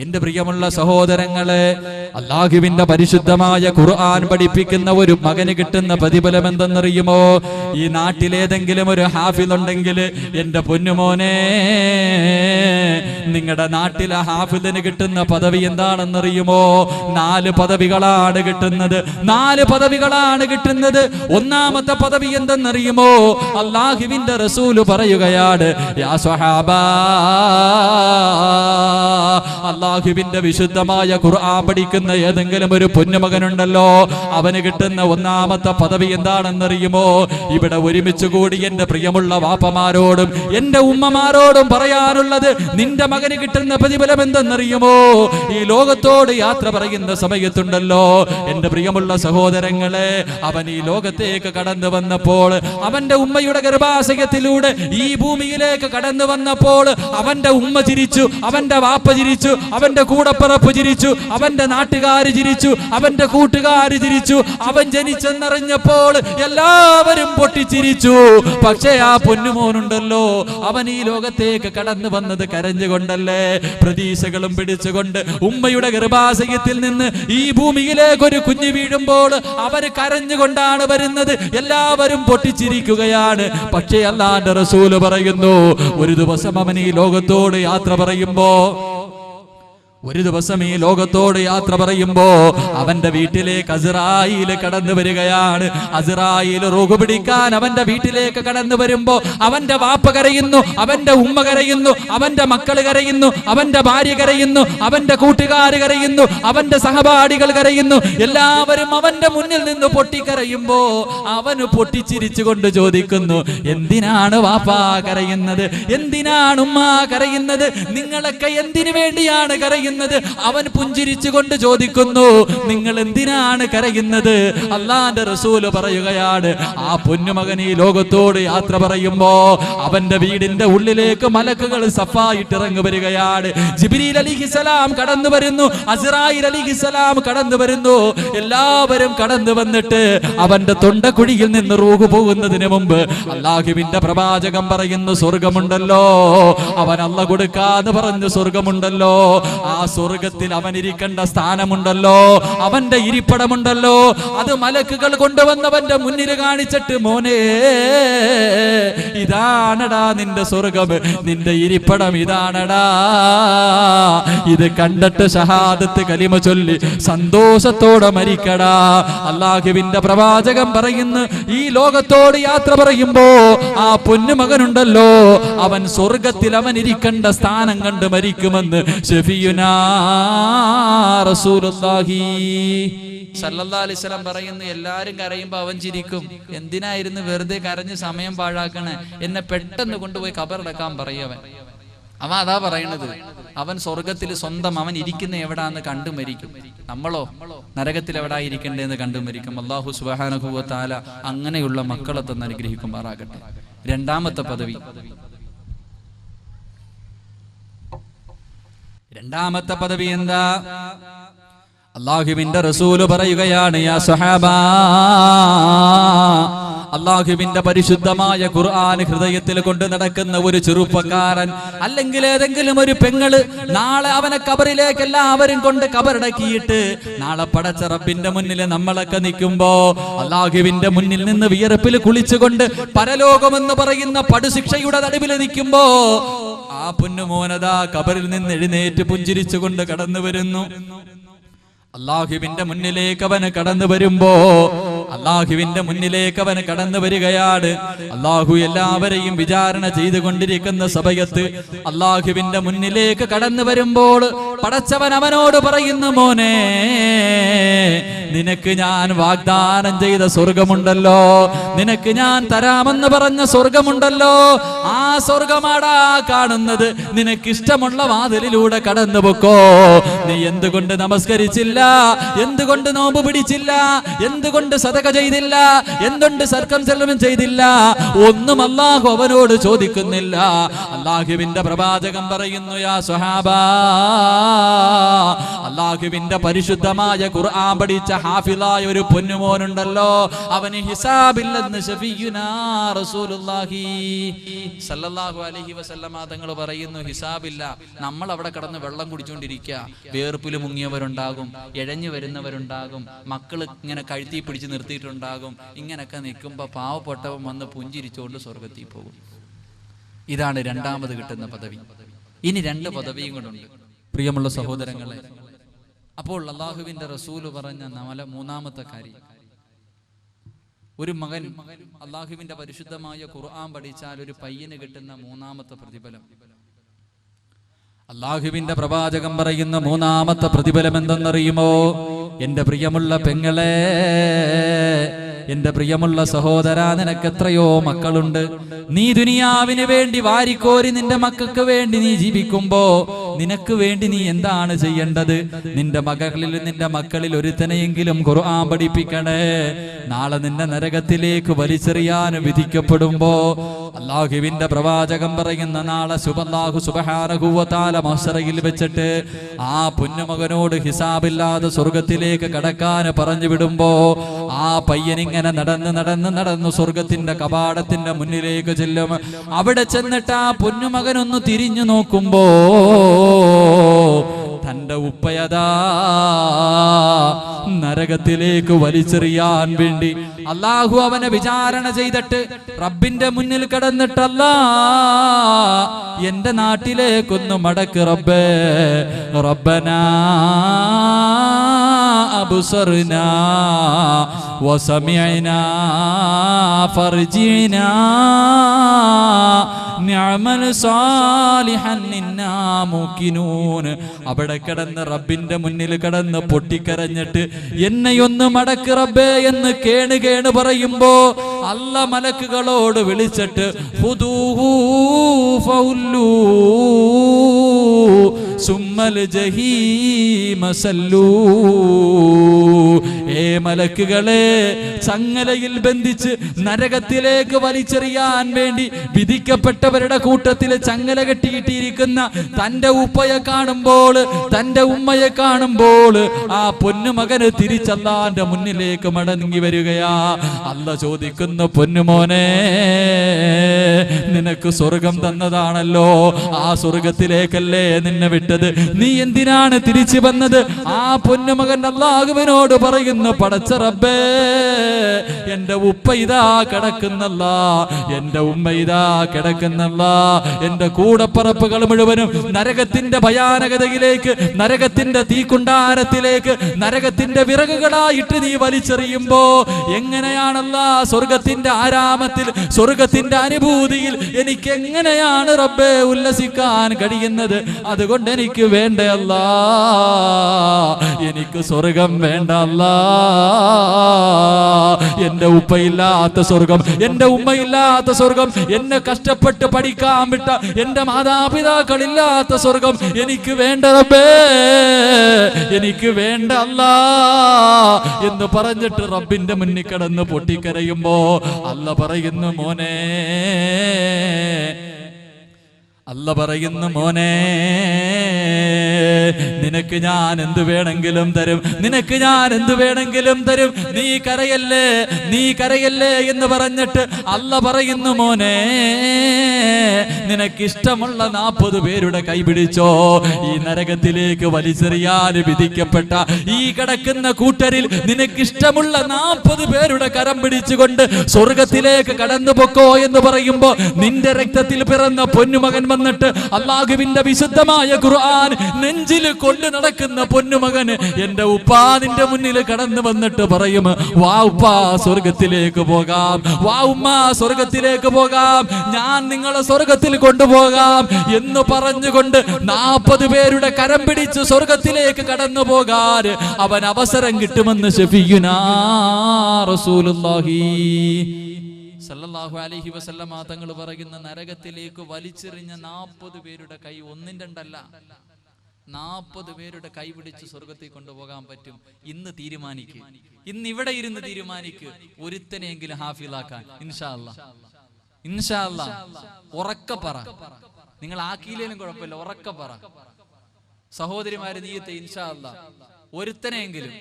എന്റെ പ്രിയമുള്ള സഹോദരങ്ങളെ അള്ളാഹുവിന്റെ പരിശുദ്ധമായ ഖുർആൻ പഠിപ്പിക്കുന്ന ഒരു മകന് കിട്ടുന്ന പ്രതിഫലം എന്തെന്നറിയുമോ ഈ നാട്ടിലേതെങ്കിലും ഒരു ഹാഫിദുണ്ടെങ്കിൽ എന്റെ പൊന്നുമോനെ നിങ്ങളുടെ നാട്ടിലെ ഹാഫിദിന് കിട്ടുന്ന പദവി എന്താണെന്നറിയുമോ? നാല് പദവികളാണ് കിട്ടുന്നത്. നാല് പദവികളാണ് കിട്ടുന്നത്. ഒന്നാമത്തെ പദവി എന്തെന്നറിയുമോ? അള്ളാഹുവിന്റെ റസൂൽ പറയുകയാണ് യാ അള്ളാഹുവിന്റെ വിശുദ്ധമായ ഖുർആൻ പഠിക്കുന്ന ഏതെങ്കിലും ഒരു പൊന്നുമകനുണ്ടല്ലോ അവന് കിട്ടുന്ന ഒന്നാമത്തെ പദവി എന്താണെന്നറിയുമോ? ഇവിടെ ഒരുമിച്ച് കൂടി എന്റെ പ്രിയമുള്ള വാപ്പമാരോടും എന്റെ ഉമ്മമാരോടും പറയാനുള്ളത് നിന്റെ മകന് കിട്ടുന്ന പ്രതിഫലം എന്തെന്നറിയുമോ? ഈ ലോകത്തോട് യാത്ര പറയുന്ന സമയത്തുണ്ടല്ലോ എന്റെ പ്രിയമുള്ള സഹോദരങ്ങളെ അവൻ ഈ ലോകത്തേക്ക് കടന്നു വന്നപ്പോൾ അവന്റെ ഉമ്മയുടെ ഗർഭാശയത്തിലൂടെ ഈ ഭൂമിയിലേക്ക് കടന്നു വന്നപ്പോൾ അവന്റെ ഉമ്മ ചിരിച്ചു അവന്റെ വാപ്പ ചിരിച്ചു അവന്റെ കൂടപ്പിറപ്പ് ചിരിച്ചു അവന്റെ നാട്ടുകാര് ചിരിച്ചു അവന്റെ കൂട്ടുകാര് ചിരിച്ചു അവൻ ജനിച്ചെന്നറിഞ്ഞപ്പോൾ എല്ലാവരും പൊട്ടിച്ചിരിച്ചു. പക്ഷേ ആ പൊന്നുമോനുണ്ടല്ലോ അവൻ ഈ ലോകത്തേക്ക് കടന്നു വന്നത് കരഞ്ഞുകൊണ്ടല്ലേ? പ്രതീക്ഷകളും പിടിച്ചുകൊണ്ട് ഉമ്മയുടെ ഗർഭാശയത്തിൽ നിന്ന് ഈ ഭൂമിയിലേക്ക് ഒരു കുഞ്ഞു വീഴുമ്പോൾ അവർ കരഞ്ഞുകൊണ്ടാണ് വരുന്നത്. എല്ലാവരും പൊട്ടിച്ചിരിക്കുകയാണ്. പക്ഷേ അല്ലാണ്ട് റസൂൽ പറയുന്നു ഒരു ദിവസം അവൻ ഈ ലോകത്തോട് യാത്ര പറയുമ്പോ ഒരു ദിവസം ഈ ലോകത്തോട് യാത്ര പറയുമ്പോ അവന്റെ വീട്ടിലേക്ക് അസിറായിൽ കടന്നു വരികയാണ്. അസിറായിൽ റോഗ് പിടിക്കാൻ അവന്റെ വീട്ടിലേക്ക് കടന്നു വരുമ്പോ അവന്റെ വാപ്പ കരയുന്നു അവന്റെ ഉമ്മ കരയുന്നു അവന്റെ മക്കൾ കരയുന്നു അവന്റെ ഭാര്യ കരയുന്നു അവന്റെ കൂട്ടുകാർ കരയുന്നു അവന്റെ സഹപാഠികൾ കരയുന്നു. എല്ലാവരും അവന്റെ മുന്നിൽ നിന്ന് പൊട്ടിക്കരയുമ്പോ അവന് പൊട്ടിച്ചിരിച്ചുകൊണ്ട് ചോദിക്കുന്നു എന്തിനാണ് വാപ്പ കരയുന്നത്? എന്തിനാണ് ഉമ്മ കരയുന്നത്? നിങ്ങളൊക്കെ എന്തിനു വേണ്ടിയാണ് കരയുന്നത്? അവൻ പുഞ്ചിരിച്ചുകൊണ്ട് ചോദിക്കുന്നു നിങ്ങൾ എന്തിനാണ് കരയുന്നത്? അള്ളാന്റെ റസൂൽ പറയുകയാണ് ആ പൊന്നുമകൻ ഈ ലോകത്തോട് യാത്ര പറയുമ്പോ അവന്റെ വീടിന്റെ ഉള്ളിലേക്ക് മലക്കുകൾ സഫായിട്ട് ഇറങ്ങി വരികയാണ്. ജിബിരിൽ അലിഹിസലാം കടന്നു വരുന്നു അസിറായിൽ അലിഹിസലാം കടന്നു വരുന്നു. എല്ലാവരും കടന്നു വന്നിട്ട് അവന്റെ തൊണ്ടക്കുഴിയിൽ നിന്ന് റൂഹ് പോകുന്നതിന് മുമ്പ് അള്ളാഹുവിന്റെ പ്രവാചകം പറയുന്നു സ്വർഗമുണ്ടല്ലോ. അവൻ അല്ല കൊടുക്കാന്ന് പറഞ്ഞു സ്വർഗമുണ്ടല്ലോ. ആ സ്വർഗത്തിൽ അവൻ ഇരിക്കേണ്ട സ്ഥാനമുണ്ടല്ലോ. അവന്റെ ഇരിപ്പിടമുണ്ടല്ലോ. അത് മലക്കുകൾ കൊണ്ടുവന്നവന്റെ മുന്നിൽ കാണിച്ചിട്ട് മോനെ ഇതാണടാ നിന്റെ സ്വർഗം നിന്റെ ഇരിപ്പിടം ഇതാണടാ. ഇത് കണ്ടിട്ട് ഷഹാദത്ത് കലിമ ചൊല്ലി സന്തോഷത്തോടെ മരിക്കടാ. അള്ളാഹുവിന്റെ പ്രവാചകം പറയുന്നു ഈ ലോകത്തോട് യാത്ര പറയുമ്പോ ആ പൊന്നുമകനുണ്ടല്ലോ അവൻ സ്വർഗത്തിൽ അവൻ ഇരിക്കേണ്ട സ്ഥാനം കണ്ട് മരിക്കുമെന്ന് ഷെഫിയുനാ വസല്ലം പറയുന്നു എല്ലാരും കരയുമ്പോ അവൻ ചിരിക്കും. എന്തിനായിരുന്നു വെറുതെ കരഞ്ഞ് സമയം പാഴാക്കണേ? എന്നെ പെട്ടെന്ന് കൊണ്ടുപോയി കബറടക്കാൻ പറയവൻ അവൻ. അതാ പറയണത് അവൻ സ്വർഗത്തിൽ സ്വന്തം അവൻ ഇരിക്കുന്ന എവിടാന്ന് കണ്ടു മരിക്കും നമ്മളോ? നരകത്തിൽ എവിടാ ഇരിക്കണ്ടേന്ന് കണ്ടു മരിക്കും അള്ളാഹു സുബാനുഭവത്താല അങ്ങനെയുള്ള മക്കളെ തന്നെ അനുഗ്രഹിക്കുമാറാകട്ടെ. രണ്ടാമത്തെ പദവി. രണ്ടാമത്തെ പദവി എന്താ? അള്ളാഹുവിന്റെ റസൂൽ പറയുകയാണ് യാ സഹാബാ അള്ളാഹുവിന്റെ പരിശുദ്ധമായ ഖുർആൻ ഹൃദയത്തിൽ കൊണ്ട് നടക്കുന്ന ഒരു ചെറുപ്പക്കാരൻ അല്ലെങ്കിൽ ഏതെങ്കിലും ഒരു പെങ്ങൾ നാളെ അവനെ കബറിലേക്ക് എല്ലാവരും കൊണ്ട് കബറടക്കിയിട്ട് നാളെ പടച്ച റബ്ബിന്റെ മുന്നിൽ നമ്മളൊക്കെ നിൽക്കുമ്പോ അള്ളാഹുവിന്റെ മുന്നിൽ നിന്ന് വിയർപ്പിൽ കുളിച്ചുകൊണ്ട് പരലോകമെന്ന് പറയുന്ന പടുശിക്ഷയുടെ നടുവിൽ നിൽക്കുമ്പോ ആ പൊന്നുമോനതാ കബറിൽ നിന്ന് എഴുന്നേറ്റ് പുഞ്ചിരിച്ചുകൊണ്ട് കടന്നു വരുന്നു അള്ളാഹുവിന്റെ മുന്നിലേക്ക് അവന് കടന്നു വരുമ്പോ അള്ളാഹുവിന്റെ മുന്നിലേക്ക് അവന് കടന്നു വരികയാണ്. അള്ളാഹു എല്ലാവരെയും വിചാരണ ചെയ്തുകൊണ്ടിരിക്കുന്ന സമയത്ത് അള്ളാഹുവിന്റെ മുന്നിലേക്ക് കടന്നു വരുമ്പോൾ പടച്ചവൻ അവനോട് പറയുന്നു മോനെ നിനക്ക് ഞാൻ വാഗ്ദാനം ചെയ്ത സ്വർഗമുണ്ടല്ലോ. നിനക്ക് ഞാൻ തരാമെന്ന് പറഞ്ഞ സ്വർഗമുണ്ടല്ലോ. ആ സ്വർഗമാടാ കാണുന്നത്. നിനക്ക് ഇഷ്ടമുള്ള വാതിലിലൂടെ കടന്നു പൊക്കോ. നീ എന്തുകൊണ്ട് നമസ്കരിച്ചില്ല? എന്തുകൊണ്ട് നോമ്പ് പിടിച്ചില്ല? എന്തുകൊണ്ട് സതക ചെയ്തില്ല. എന്തുണ്ട് സർക്കം സെല്ലമം ചെയ്തില്ല. ഒന്നും അള്ളാഹു അവനോട് ചോദിക്കുന്നില്ല. അള്ളാഹുവിന്റെ പ്രവാചകം പറയുന്നു യാ സ്വഹാബ അള്ളാഹുവിന്റെ പരിശുദ്ധമായ ഖുർആൻ പഠിച്ച ഹാഫിളായ ഒരു പൊന്നുമോനുണ്ടല്ലോ. അവന് ഹിസാബില്ലെന്ന് സല്ലല്ലാഹു അലൈഹി തങ്ങൾ പറയുന്നു ഹിസാബില്ല. നമ്മൾ അവിടെ കടന്ന് വെള്ളം കുടിച്ചുകൊണ്ടിരിക്കുക വേർപ്പിൽ മുങ്ങിയവരുണ്ടാകും ഇഴഞ്ഞു വരുന്നവരുണ്ടാകും. മക്കൾ ഇങ്ങനെ കഴുത്തി പിടിച്ച് നിർത്തിയിട്ടുണ്ടാകും ഇങ്ങനൊക്കെ നിൽക്കുമ്പോൾ പാവപ്പെട്ടവൻ വന്ന് പുഞ്ചിരിച്ചുകൊണ്ട് സ്വർഗത്തിൽ പോകും. ഇതാണ് രണ്ടാമത് കിട്ടുന്ന പദവി. ഇനി രണ്ട് പദവിയും കൂടുണ്ട് പ്രിയമുള്ള സഹോദരങ്ങളെ അപ്പോൾ അള്ളാഹുവിന്റെ റസൂൽ പറഞ്ഞ നാല മൂന്നാമത്തെ കാര്യം. ഒരു മകൻ അള്ളാഹുവിന്റെ പരിശുദ്ധമായ ഖുർആൻ പഠിച്ചാൽ ഒരു പയ്യന് കിട്ടുന്ന മൂന്നാമത്തെ പ്രതിഫലം. അള്ളാഹുവിന്റെ പ്രവാചകം പറയുന്ന മൂന്നാമത്തെ പ്രതിഫലം എന്തെന്നറിയുമോ? എന്റെ പ്രിയമുള്ള പെങ്ങളെ എന്റെ പ്രിയമുള്ള സഹോദര നിനക്ക് എത്രയോ മക്കളുണ്ട്. നീ ദുനിയാവിന് വേണ്ടി വാരിക്കോരി നിന്റെ മക്കൾക്ക് വേണ്ടി നീ ജീവിക്കുമ്പോ നിനക്ക് വേണ്ടി നീ എന്താണ് ചെയ്യേണ്ടത്? നിന്റെ മകളിൽ നിന്റെ മക്കളിൽ ഒരുത്തനെയെങ്കിലും ഖുർആൻ പഠിപ്പിക്കണേ. നാളെ നിന്റെ നരകത്തിലേക്ക് വലിച്ചെറിയാൻ വിധിക്കപ്പെടുമ്പോ അള്ളാഹുവിന്റെ പ്രവാചകം പറയുന്ന നാളെ സുബല്ലാഹു സുബഹാനഹുവത്താല മസറയിൽ വെച്ചിട്ട് ആ പുന്നമകനോട് ഹിസാബില്ലാതെ സ്വർഗത്തിലേക്ക് കടക്കാൻ പറഞ്ഞു വിടുമ്പോ ആ പയ്യനിങ്ങനെ നടന്ന് നടന്ന് നടന്ന് സ്വർഗത്തിന്റെ കപാടത്തിന്റെ മുന്നിലേക്ക് ചെല്ലും. അവിടെ ചെന്നിട്ട് ആ പൊന്നുമകനൊന്ന് തിരിഞ്ഞു നോക്കുമ്പോ തന്റെ ഉപ്പയതാ നരകത്തിലേക്ക് വലിച്ചെറിയാൻ വേണ്ടി അള്ളാഹു അവനെ വിചാരണ ചെയ്തിട്ട് റബ്ബിന്റെ മുന്നിൽ കിടന്നിട്ടല്ല എന്റെ നാട്ടിലേക്കൊന്ന് മടക്ക് റബ്ബേ. റബ്ബനാ വസമിഅനാ ഫർജിനാ നിഅമൽ സാലിഹൻ ഇന്നാ മൂക്കിനൂൻ. അവിടെ കിടന്ന് റബ്ബിന്റെ മുന്നിൽ കിടന്ന് പൊട്ടിക്കരഞ്ഞിട്ട് എന്നെയൊന്ന് മടക്ക് റബ്ബേ എന്ന് കേണ് കേണ് പറയുമ്പോ അല്ല മലക്കുകളോട് വിളിച്ചിട്ട് സുമ്മൽ ജഹീമ സല്ലൂ. ഏ മലക്കുകളെ ചങ്ങലയിൽ ബന്ധിച്ച് നരകത്തിലേക്ക് വലിച്ചെറിയാൻ വേണ്ടി വിധിക്കപ്പെട്ടവരുടെ കൂട്ടത്തിൽ ചങ്ങല കെട്ടിയിട്ടിരിക്കുന്ന തന്റെ ഉപ്പയെ കാണുമ്പോൾ തന്റെ ഉമ്മയെ കാണുമ്പോൾ ആ പൊന്നുമകന് തിരിച്ചല്ലാന്റെ മുന്നിലേക്ക് മടങ്ങി വരികയാ. അല്ല ചോദിക്കുന്നു പൊന്നുമോനെ നിനക്ക് സ്വർഗം തന്നതാണല്ലോ. ആ സ്വർഗത്തിലേക്കല്ലേ നിന്നെ വിട്ടത്? നീ എന്തിനാണ് തിരിച്ചു വന്നത്? ആ പൊന്നുമകൻ അള്ളാഹുവിനോട് പറയുന്നു പടച്ച റബ്ബേ എന്റെ ഉപ്പ ഇതാ കിടക്കുന്നല്ല. എന്റെ ഉമ്മ ഇതാ കിടക്കുന്നല്ല. എന്റെ കൂടപ്പറപ്പുകൾ മുഴുവനും നരകത്തിന്റെ ഭയാനകതയിലേക്ക് നരകത്തിന്റെ തീക്കുണ്ടാരത്തിലേക്ക് നരകത്തിന്റെ വിറകുകളായിട്ട് നീ വലിച്ചെറിയുമ്പോ എങ്ങനെയാണല്ല സ്വർഗത്തിന്റെ ആരാമത്തിൽ സ്വർഗത്തിന്റെ അനുഭൂതിയിൽ എനിക്ക് എങ്ങനെയാണ് റബ്ബെ ഉല്ലസിക്കാൻ കഴിയുന്നത്? അതുകൊണ്ട് എനിക്ക് വേണ്ടയല്ല എനിക്ക് സ്വർഗം വേണ്ടല്ല എന്റെ ഉപ്പയില്ലാത്ത സ്വർഗം എന്റെ ഉമ്മയില്ലാത്ത സ്വർഗം എന്നെ കഷ്ടപ്പെട്ട് പഠിക്കാൻ വിട്ട എന്റെ മാതാപിതാക്കളില്ലാത്ത സ്വർഗം എനിക്ക് വേണ്ട റബ്ബേ. എനിക്ക് വേണ്ട എന്ന് പറഞ്ഞിട്ട് റബ്ബിന്റെ മുന്നിൽ കിടന്ന് പൊട്ടിക്കരയുമ്പോ അല്ല പറയുന്നു മോനെ. അല്ല പറയുന്നു മോനെ നിനക്ക് ഞാൻ എന്ത് വേണമെങ്കിലും തരും. നിനക്ക് ഞാൻ എന്ത് വേണമെങ്കിലും തരും. നീ കരയല്ലേ? നീ കരയല്ലേ എന്ന് പറഞ്ഞിട്ട് അല്ല പറയുന്നു മോനെ. നിനക്കിഷ്ടമുള്ള നാൽപ്പത് പേരുടെ കൈപിടിച്ചോ ഈ നരകത്തിലേക്ക് വലിച്ചെറിയാൻ വിധിക്കപ്പെട്ട ഈ കിടക്കുന്ന കൂട്ടരിൽ നിനക്കിഷ്ടമുള്ള നാൽപ്പത് പേരുടെ കരം പിടിച്ചുകൊണ്ട് സ്വർഗത്തിലേക്ക് കടന്നു പൊക്കോ എന്ന് പറയുമ്പോ നിന്റെ രക്തത്തിൽ പിറന്ന പൊന്നുമകൻ വന്നിട്ട് അള്ളാഹുവിന്റെ വിശുദ്ധമായ ഖുർആൻ നെഞ്ചിൽ കൊണ്ട് നടക്കുന്ന പൊന്നുമകൻ എന്റെ ഉപ്പാ നിന്റെ മുന്നിൽ കടന്നു വന്നിട്ട് പറയും വാ ഉപ്പാ സ്വർഗത്തിലേക്ക് പോകാം. വാ ഉമ്മ സ്വർഗത്തിലേക്ക് പോകാം. ഞാൻ നിങ്ങളെ സ്വർഗത്തിൽ കൊണ്ടുപോകാം. എന്ന് പറഞ്ഞുകൊണ്ട് നാൽപ്പത് പേരുടെ കരം പിടിച്ച് സ്വർഗത്തിലേക്ക് കടന്നു പോകാൻ അവൻ അവസരം കിട്ടുമെന്ന് ഷഫീയുനാ റസൂലുള്ളാഹി. സല്ലല്ലാഹു അലൈഹി വസല്ലമ തങ്ങൾ പറയുന്ന നരകത്തിലേക്ക് വലിച്ചെറിഞ്ഞ നാൽപ്പത് പേരുടെ കൈ ഒന്നും രണ്ടല്ല. നാൽപ്പത് പേരുടെ കൈ പിടിച്ച് സ്വർഗത്തിൽ കൊണ്ടുപോകാൻ പറ്റും. ഇന്ന് തീരുമാനിക്കുക ഇന്ന് ഇവിടെ ഇരുന്ന് തീരുമാനിക്ക്. ഒരുത്തനെയെങ്കിലും ഹാഫിലാക്കാൻ ഇൻഷാല്ല ഇൻഷാല്ല ഉറക്ക പറ. നിങ്ങൾ ആക്കിയില്ലേലും കുഴപ്പമില്ല. ഉറക്ക പറ. സഹോദരിമാര് നീയത്തെ ഇൻഷാല്ല ഒരുത്തനെങ്കിലും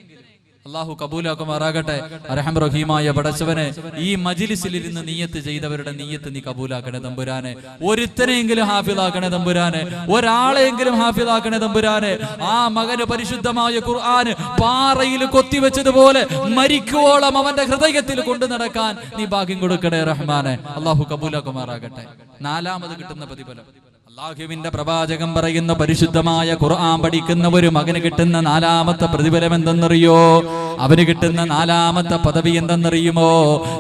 അള്ളാഹു കബൂലാക്കുമാറാകട്ടെ. അരഹം റഹീമായ പടച്ചവനെ ഈ മജിലിസിലിരുന്ന് നീയത്ത് ചെയ്തവരുടെ നീയത്ത് നീ കബൂലാക്കണേ തമ്പുരാനെ. ഒരുത്തനെങ്കിലും ഹാഫിലാക്കണേ തമ്പുരാനെ. ഒരാളെങ്കിലും ഹാഫിലാക്കണേ തമ്പുരാനെ. ആ മകന് പരിശുദ്ധമായ ഖുർആൻ പാറയിൽ കൊത്തിവെച്ചതുപോലെ മരിക്കുവോളം അവന്റെ ഹൃദയത്തിൽ കൊണ്ടു നടക്കാൻ നീ ഭാഗ്യം കൊടുക്കണേ റഹ്മാനെ. അള്ളാഹു കബൂലാക്കുമാറാകട്ടെ. നാലാമത് കിട്ടുന്ന പ്രതിഫലം. അള്ളാഹുവിന്റെ പ്രവാചകം പറയുന്ന പരിശുദ്ധമായ ഖുർആൻ പഠിക്കുന്ന ഒരു മകന് കിട്ടുന്ന നാലാമത്തെ പ്രതിഫലം എന്തെന്നറിയോ അവന് കിട്ടുന്ന നാലാമത്തെ പദവി എന്തെന്നറിയുമോ?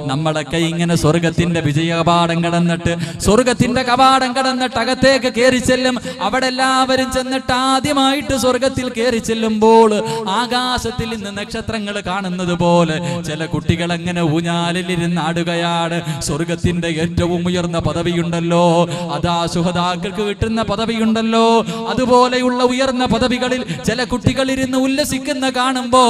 നമ്മളൊക്കെ ഇങ്ങനെ സ്വർഗത്തിന്റെ വിജയ കപാടം കടന്നിട്ട് സ്വർഗത്തിന്റെ കപാടം കടന്നിട്ട് അകത്തേക്ക് കയറി ചെല്ലും. അവിടെ എല്ലാവരും ചെന്നിട്ട് ആദ്യമായിട്ട് സ്വർഗത്തിൽ കയറി ചെല്ലുമ്പോൾ ആകാശത്തിൽ നിന്ന് നക്ഷത്രങ്ങൾ കാണുന്നത് പോലെ ചില കുട്ടികൾ അങ്ങനെ ഊഞ്ഞാലിലിരുന്ന് ആടുകയാണ്. സ്വർഗത്തിന്റെ ഏറ്റവും ഉയർന്ന പദവിയുണ്ടല്ലോ. അതാ സുഹതാക്കൾക്ക് കിട്ടുന്ന പദവിയുണ്ടല്ലോ. അതുപോലെയുള്ള ഉയർന്ന പദവികളിൽ ചില കുട്ടികൾ ഇരുന്ന് ഉല്ലസിക്കുന്ന കാണുമ്പോ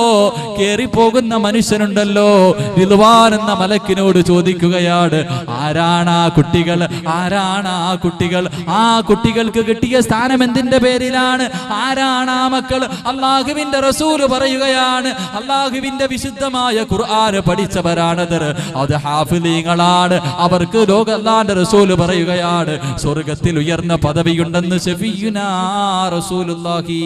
കേറിപ്പോകുന്ന മനുഷ്യനുണ്ടല്ലോ. വിളുവാൻ എന്ന മലക്കിനോട് ചോദിക്കുകയാണ് ആരാണ് ആ കുട്ടികൾ? ആരാണ് ആ കുട്ടികൾ? ആ കുട്ടികൾക്ക് കിട്ടിയ സ്ഥാനം എന്തിന്റെ പേരിലാണ്? ആരാണ് ആ മക്കൾ? അള്ളാഹുവിന്റെ റസൂൽ പറയുകയാണ് അള്ളാഹുവിന്റെ വിശുദ്ധമായ ഖുർആന് പഠിച്ചവരാണത്. അത് ഹാഫിലീങ്ങളാണ്. അവർക്ക് ലോക അല്ലാന്റെ റസൂൽ പറയുകയാണ് സ്വർഗത്തിൽ ഉയർന്ന പദവിയുണ്ടെന്ന് ഷഫീയുനാ റസൂലുള്ളാഹി